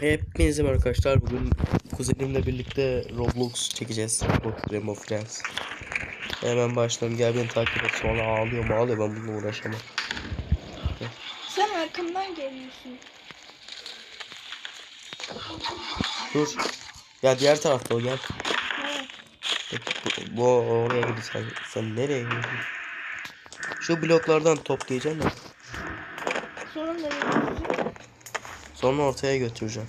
Hepinize merhaba arkadaşlar. Bugün kuzenimle birlikte Roblox çekeceğiz. Roblox Rainbow Friends. Hemen başlayalım. Gel beni takip et. Sonra ağlıyor ağlıyor. Ben bununla uğraşamam. Sen arkamdan geliyorsun. Dur. Ya diğer tarafta o gel. Bu, bu oraya gidiyor sen. Nereye gidiyorsun? Şu bloklardan toplayacaksın da. Sonra nereye gidiyorsun? Sonra ortaya götüreceğim.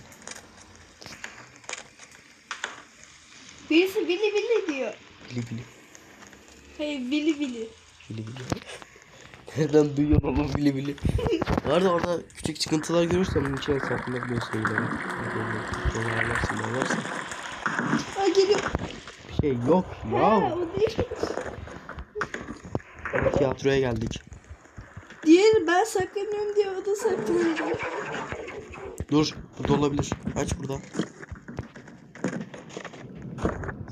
Birisi Willy Willy diyor. Bili bili. Hey Willy Willy. Bili bili. Nereden duyuyorsun oğlum bili bili? Var da orada küçük çıkıntılar görürsen bunun içine saklanabiliyorsun. Yani. Dolarlarsın, dolarlarsın. Aa geliyor. Bir şey yok ya. Tiyatroya geldik. Diğeri ben saklanıyorum diye o da saklanıyor. Dur, burada olabilir. Aç burada.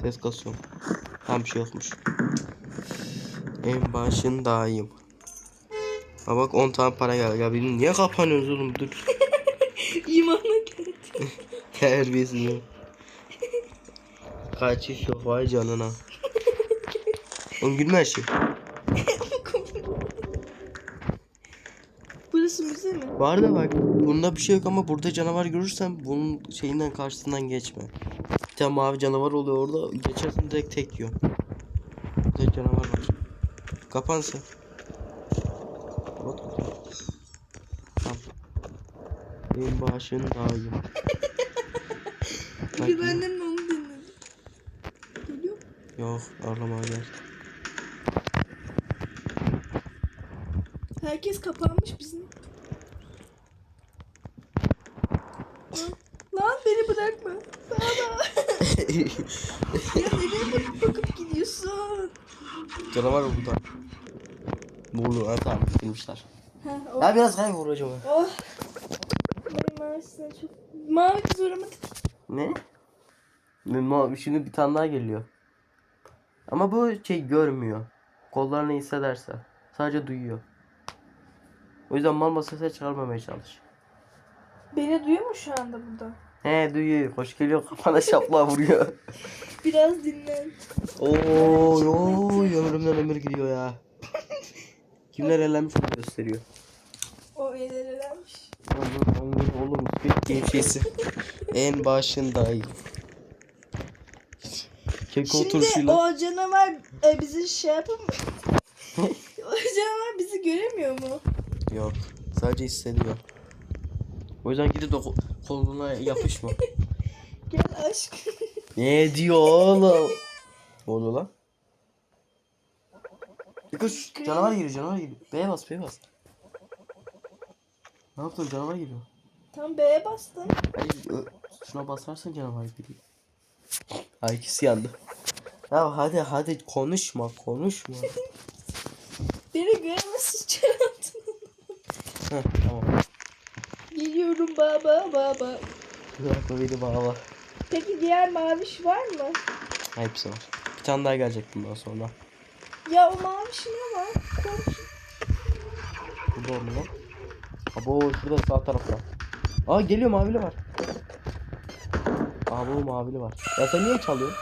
Ses kasıyorum. Tam bir şey yokmuş. En başındayım. Ha bak 10 tane para geldi. Ya benim niye kapanıyorsunuz oğlum? Dur. İmana geldi. Terbiyesiz. Kaçış yok vay canına. Oğlum gülme şey. Burası müze mi? Var da bak bunda bir şey yok ama burada canavar görürsen bunun şeyinden karşısından geçme. Bir tane mavi canavar oluyor orada geçersin direkt tek yiyor. Tek canavar var. Kapansın. Kapat kapat. Tamam. En başındayım. Bak, Biz annemle onu dinledik. Geliyor. Yok ağlama gel. Herkes kapanmış bizim. Lan, lan beni bırakma. Baba. Ya nereye bakıp bakıp gidiyorsun? canavar burada. Burnu ha tamam bitirmişler. Ha, o. Ya biraz kaybolur acaba. Oh. Benim mavisinden çok... Mavi kız uğramadı. Ne? Ne- ma- Şimdi bir tane daha geliyor. Ama bu şey görmüyor. Kollarını hissederse. Sadece duyuyor. O yüzden mal sesler çıkarmamaya çalış. Beni duyuyor mu şu anda burada? He duyuyor. Hoş geliyor kafana şapla vuruyor. Biraz dinlen. Oo yo ömrümden ömür gidiyor ya. Kimler elenmiş onu gösteriyor. O ilerlenmiş. Oğlum, oğlum, oğlum Squid şeysi. en başındayım. Keko Şimdi turşuyla. o canavar e, bizi şey yapamıyor. o canavar bizi göremiyor mu? Yok. Sadece hissediyor. O yüzden gidip de ko- koluna yapışma. Gel aşk. ne diyor oğlum? Ne oluyor lan? Yıkış canavar geliyor canavar geliyor. B'ye bas B'ye bas. Ne yaptın canavar geliyor. Tam B'ye bastın. Hayır, şuna basarsan canavar geliyor. Ha ikisi yandı. Ya hadi hadi konuşma konuşma. Beni göremezsin çarptın. Tamam. Geliyorum baba baba. Bırakma beni bağla. Peki diğer maviş var mı? Ha, Hepsi var. Bir tane daha gelecek bundan sonra. Ya o maviş ne var? Koş. Burada oldu lan. Abo şurada sağ tarafta. Aa geliyor mavili var. Abo mavili var. Ya sen niye çalıyorsun?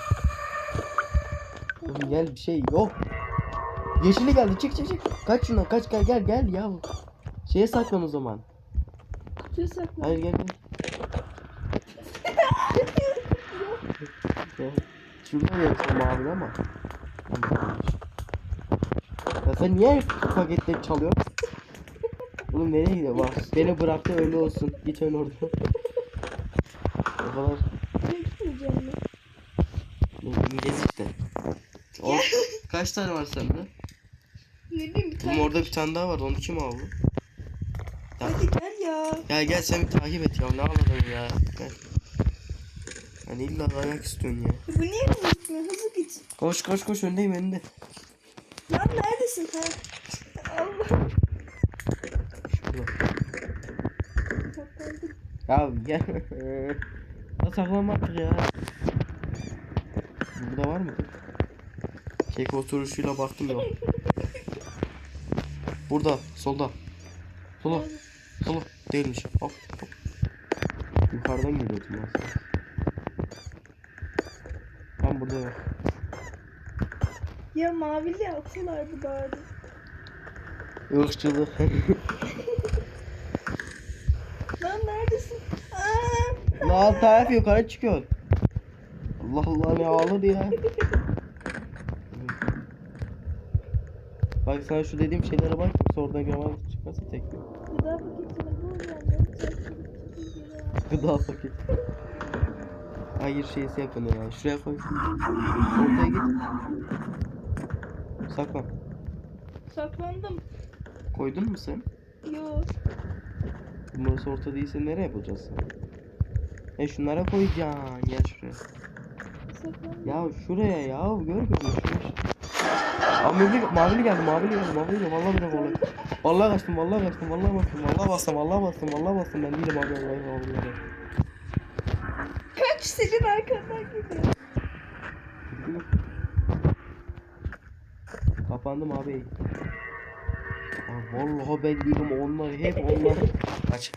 Oğlum gel bir şey yok. Yeşili geldi çık çık çık. Kaç şundan kaç gel gel gel ya. Şeye saklan o zaman. Kutuya sakla. Hayır gel gel. Gel. Şurada ya son mavili ama. Ya sen niye pakette çalıyorsun? Oğlum nereye gidiyor bak beni bıraktı öyle olsun git ön orada O kadar ya. İngiliz işte o, Kaç tane var sende? Ne bileyim bir Oğlum tane. orada bir tane daha var onu kim aldı? Hadi gel ya. Gel gel sen bir takip et ya ne anladın ya Gel Hani illa dayak istiyorsun ya Bu niye hızlı gitmiyor? Hızlı git. Koş koş koş öndeyim önünde Lan neredesin ha? Allah. Şurada. Ya gel Ya saklanma artık ya Burada var mı? Kek oturuşuyla baktım yok Burada solda Sola Sola değilmiş hop hop yukarıdan geliyordum ben. Tam burada yok. Ya mavili atıyorlardı bari. Irkçılık. Lan neredesin? Aa! Lan taraf yukarı çıkıyor. Allah Allah ne ağladı ya. Bak sana şu dediğim şeylere bak. Yoksa oradan canavar çıkarsa tek bir. Gıda paketini. Ne yapacağım? Gıda paketi. Hayır şeysi yapın ya. Şuraya koy. Ortaya git. Saklan. Saklandım. Koydun mu sen? Yo. Burası orta değilse nereye bulacağız? E şunlara koyacaksın. Gel şuraya. Saklandım. Ya şuraya ya görmüyor musun? Şuraya. Mavili, mavili geldi mavili geldi mavili geldi vallahi bırak vallahi. Vallahi kaçtım vallahi kaçtım vallahi bastım vallahi bastım vallahi bastım vallahi bastım ben değilim abi vallahi vallahi. vallahi. Kaç senin arkandan gidiyor. Kapandım abi. Aa, vallahi ben değilim onlar hep onlar. Kaç.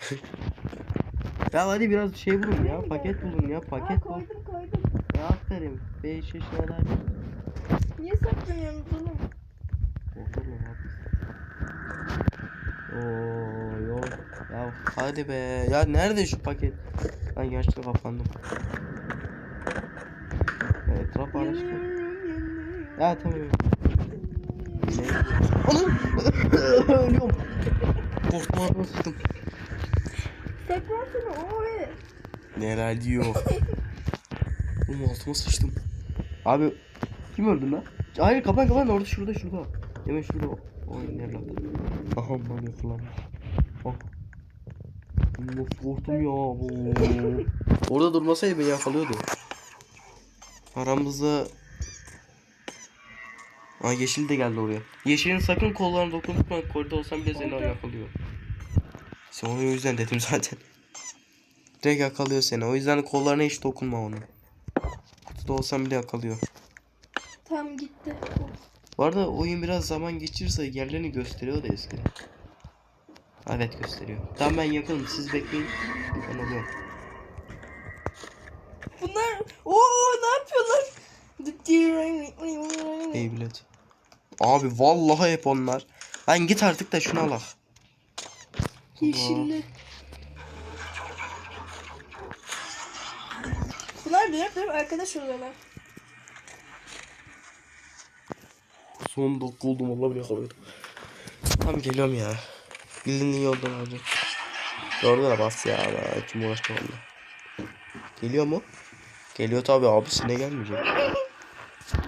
ya hadi biraz şey bulun ya paket bulun ya paket bul. koydum koydum. Ya aferin 5 yaşına da Niye saklanıyorsunuz oğlum? Korkma lan Oo yok. Ya hadi be. Ya nerede şu paket? Ben yaşlı kapandım. Ya etraf yanıyorum. Ya tamam. Ne? Anam! Ölüyorum. Korkma sıktım. Saklansana oy. Neler diyor? Oğlum altıma sıçtım. Abi kim öldü lan? Hayır kapan kapan orada şurada şurada. Hemen şurada. Oy nerede? Aha man yakalanmış. Ah. Nasıl korktum ya bu. Orada durmasaydı beni yakalıyordu. Aramızda Aa yeşil de geldi oraya. Yeşilin sakın kollarına dokunma. Koridor olsam bile seni yakalıyor. İşte onu o yüzden dedim zaten. Direkt yakalıyor seni. O yüzden kollarına hiç dokunma onun. Kutuda olsam bile yakalıyor. Tam gitti. Bu arada oyun biraz zaman geçirirse yerlerini gösteriyor da eskiden. Evet gösteriyor. Tamam ben yakınım. Siz bekleyin. Ben alıyorum. Bunlar ooo ne yapıyorlar? Beyblade. Abi vallahi hep onlar. Lan git artık da şunu alak. Yeşilli. Bunlar dönüp dönüp arkadaş oluyorlar. Son dakika oldum vallahi bile yakalıyordum. Tamam geliyorum ya. Bildiğin yoldan abi. Doğru da bas ya. Ben kim uğraştı valla. Geliyor mu? Geliyor tabi abisine gelmeyecek.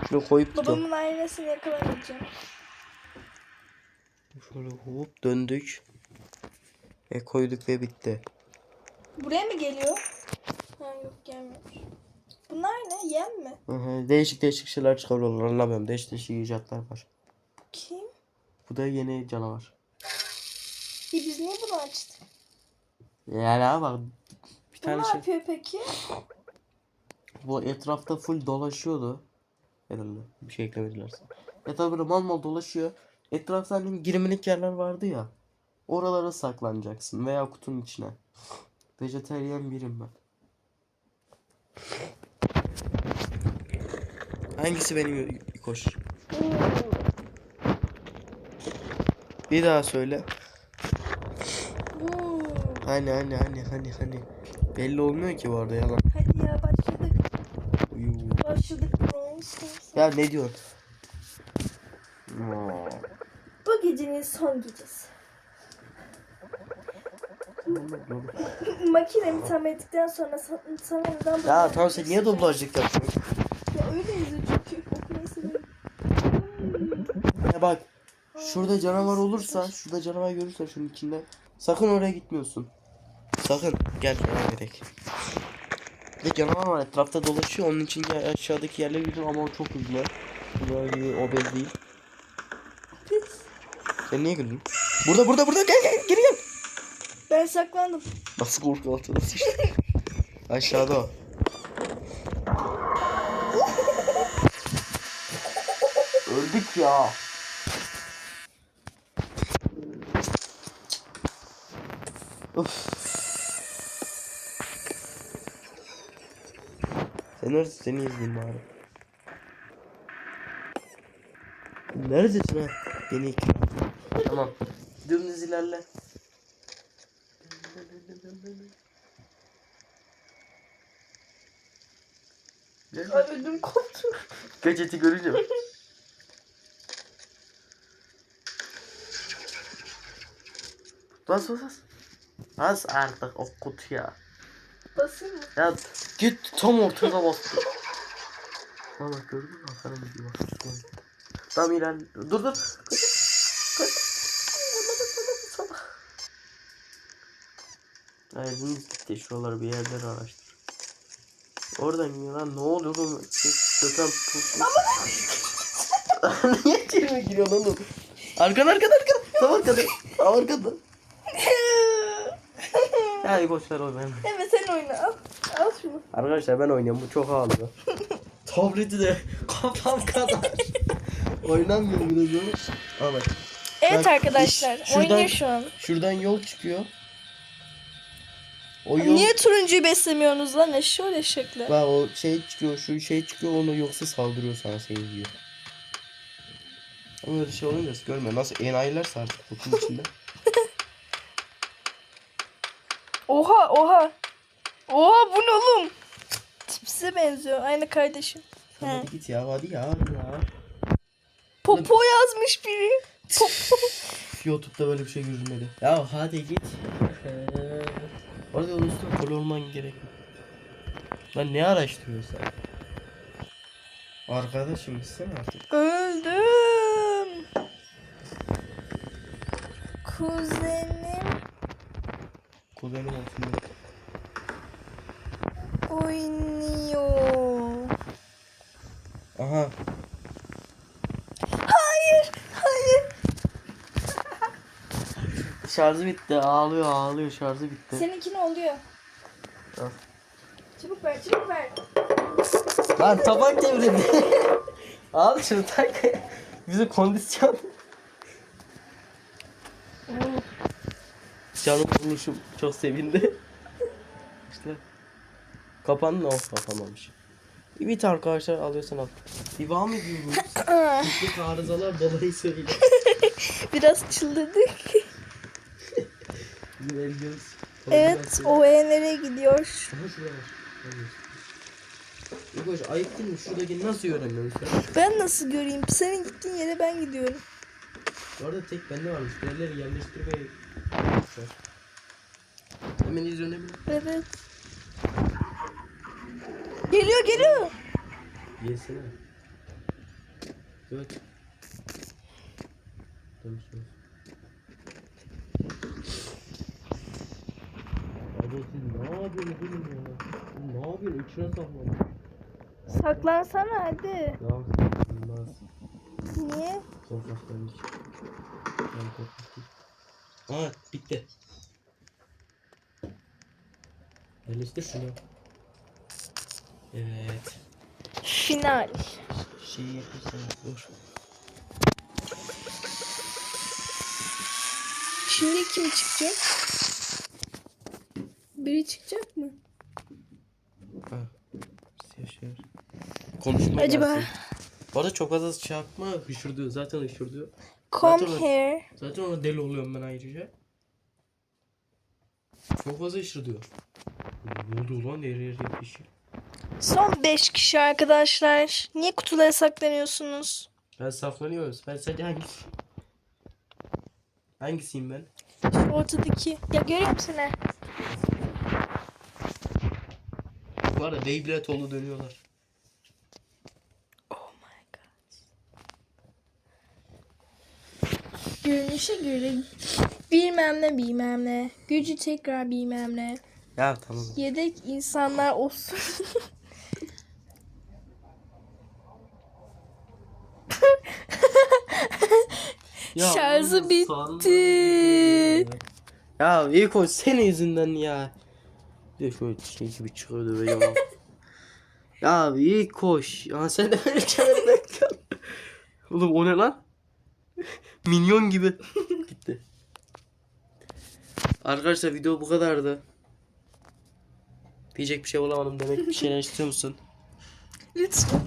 Şunu koyup tutalım. Babamın aynasını yakalamayacağım. Şöyle hop döndük. E koyduk ve bitti. Buraya mı geliyor? Ha yok gelmiyor. Bunlar ne? Yem mi? Hı hı, Değişik değişik şeyler çıkarıyorlar anlamıyorum. Değişik değişik icatlar var. Kim? Bu da yeni canavar. Ya biz niye bunu açtık? Yani ama bir Bu tane ne şey. yapıyor peki? Bu etrafta full dolaşıyordu. Herhalde bir şey eklemedilerse. Etrafta böyle mal mal dolaşıyor. Etrafta hani girmelik yerler vardı ya. Oralara saklanacaksın veya kutunun içine. Vejeteryan birim ben. Hangisi benim koş? Bir daha söyle. Hani hani hani hani hani. Belli olmuyor ki bu arada yalan. Hadi ya başladık. Uyu. Başladık. Ya ne diyorsun? Aa. Bu gecenin son gecesi. Makinemi tamir ettikten sonra sa- sana Ya tamam sen niye dublajlık yapıyorsun? Ya öyle yazıyor çünkü okumayı seviyorum. Ya bak şurada canavar olursa şurada canavar görürsen şunun içinde sakın oraya gitmiyorsun. Sakın gel yana gerek. Bir canavar var etrafta dolaşıyor onun için aşağıdaki yerlere gidiyor ama o çok hızlı. Böyle obez değil. Sen niye güldün? Burada burada burada gel gel geri gel. Ben saklandım. Nasıl korku sıçtı? Aşağıda o. Öldük ya. Uf. Sen neredesin? Seni izleyeyim bari. Neredesin ha? Beni ikna. Tamam. Dümdüz ilerle. Ay ödüm koptu. Gaceti görünce mi? Bas bas bas. Bas artık o kutuya. Basayım mı? Ya git tam ortada bastı. Bak gördün mü? Hakan'ın bir bak. şuna git. Tam ilerle. Dur dur. Kaç. Aydınız gitti. Şuraları bir yerden araştır. Oradan gidiyor lan. Ne oluyor oğlum? Gökhan pusmuş. Niye içeri giriyor lan o? Arkan arkan arkan. Tam arkada. Tam arkada. Ya boş ver o ben. Evet sen oyna al. Al şunu. Arkadaşlar ben oynuyorum. Bu çok ağlıyor. Tableti de kafam kadar. Oynamıyorum biraz ama. Ama. Evet Bak, arkadaşlar şuradan- oynuyor şu an. Şuradan yol çıkıyor. O yol. Niye turuncuyu beslemiyorsunuz lan eşşoğlu eşekler? Bak o şey çıkıyor, şu şey çıkıyor, onu yoksa saldırıyor sana seni diyor. Ama öyle şey olunca görmüyor. Nasıl enayilerse artık bokun içinde. Oha oha. Oha bu ne oğlum? Tipsize benziyor. Aynı kardeşim. Hadi git ya, hadi ya, ya. Popo yazmış biri. Popo. YouTube'da böyle bir şey görünmedi. Ya hadi git. Orada üstüne kol olman gerekiyor. Lan ne araştırıyorsun sen? Arkadaşım gitsene artık. Öldüm. Kuzenim Kuzenim olsun. oynuyor. Aha. Hayır. Hayır. Şarjı bitti. Ağlıyor ağlıyor. Şarjı bitti. Seninki ne oluyor? Al. Çabuk ver çabuk ver. Lan tabak devrildi. Al şunu tak. Bize kondisyon. Canım bulmuşum. Çok sevindi. işte. Kapandı mı? Oh kapanmamış. Evet arkadaşlar alıyorsan al. Devam ediyoruz. Teknik arızalar dolayı söyle. Biraz çıldırdık. Evet o E nereye gidiyor? Aha şuraya bak. Yok hoş ayıp değil mi? Şuradaki nasıl sen? Ben nasıl göreyim? Senin gittiğin yere ben gidiyorum. Bu arada tek bende varmış. Diğerleri yerleştirmeyi yapmışlar. Hemen izlenebilir. Evet. Geliyor geliyor. Yesene. Evet. Konuşuyoruz. Abi siz ne yapıyorsunuz oğlum ya? Siz Ne yapıyorsun? İçine saklanın. Saklansana hadi. Ya bunlar Niye? korkakların için. Ben korkak. Aa bitti. Yerleştir şunu. Evet. Final. Şey yapırsan dur. Şimdi kim çıkacak? Biri çıkacak mı? Ha. Yaşar. Konuşma Acaba- gelsin. Bu arada çok fazla şey yapma hışırdıyor. Zaten hışırdıyor. Come Zaten- here. Zaten ona deli oluyorum ben ayrıca. Çok fazla hışırdıyor. Ne oldu lan? Her yer yapışıyor. Son 5 kişi arkadaşlar. Niye kutulara saklanıyorsunuz? Ben saklanıyoruz. Ben sadece hangisi? Hangisiyim ben? Şu ortadaki. Ya görüyor musun ne? Bu arada Beyblade oldu dönüyorlar. Görünüşe göre bilmem ne bilmem ne. Gücü tekrar bilmem ne. Ya tamam. Yedek insanlar olsun. Ya Şarjı bitti. sandım. Ya ilk o senin yüzünden ya. Bir de şöyle şey gibi çıkıyordu böyle ama. ya iyi koş. Ya sen de böyle çevirmek Oğlum o ne lan? Minyon gibi. Gitti. Arkadaşlar video bu kadardı. Diyecek bir şey bulamadım demek bir şeyler istiyor musun? Lütfen.